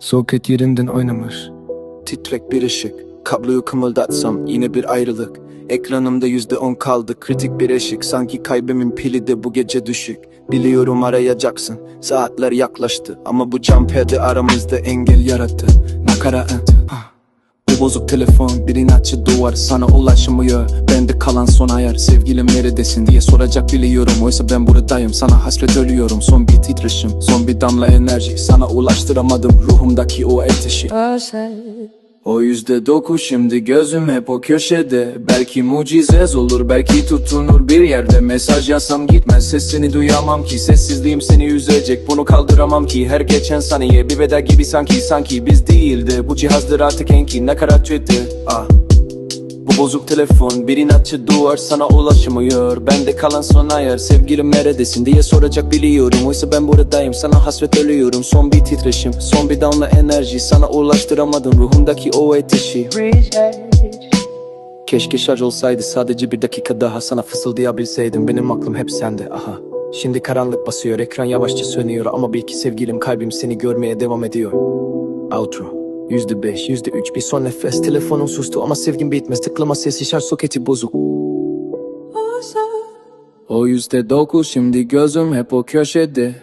Soket yerinden oynamış. Titrek bir ışık. Kabloyu kımıldatsam yine bir ayrılık. Ekranımda yüzde on kaldı kritik bir ışık Sanki kalbimin pili de bu gece düşük Biliyorum arayacaksın Saatler yaklaştı Ama bu cam perde aramızda engel yarattı Nakarat ah. Bozuk telefon bir inatçı duvar Sana ulaşmıyor. Bende kalan son ayar Sevgilim neredesin diye soracak biliyorum. Oysa ben buradayım sana hasret ölüyorum. Son bir titreşim Son bir damla enerji Sana ulaştıramadım. Ruhumdaki o ateşi o yüzde dokuz şimdi gözüm hep o köşede. Belki mucize olur belki tutunur. Bir yerde Mesaj yazsam gitmez. Sesini duyamam ki Sessizliğim seni üzecek. Bunu kaldıramam ki Her geçen saniye bir veda gibi sanki Sanki biz değil de bu cihazdır artık enki nakarat kötü ah. Bu bozuk telefon bir inatçı duvar sana ulaşamıyor. Bende kalan son ayar sevgilim neredesin diye soracak biliyorum. Oysa ben buradayım sana hasret ölüyorum. Son bir titreşim son bir damla enerji Sana ulaştıramadım ruhumdaki o ateşi. Keşke şarj olsaydı sadece bir dakika daha sana fısıldayabilseydim. Benim aklım hep sende aha. Şimdi karanlık basıyor ekran yavaşça sönüyor Ama bil ki sevgilim kalbim seni görmeye devam ediyor. Outro Yüzde beş, yüzde üç. Bir son nefes. Telefonum sustu ama sevgim bitmez. Tıklama sesi şarj soketi bozuk. O yüzde dokuz. Şimdi gözüm hep o köşede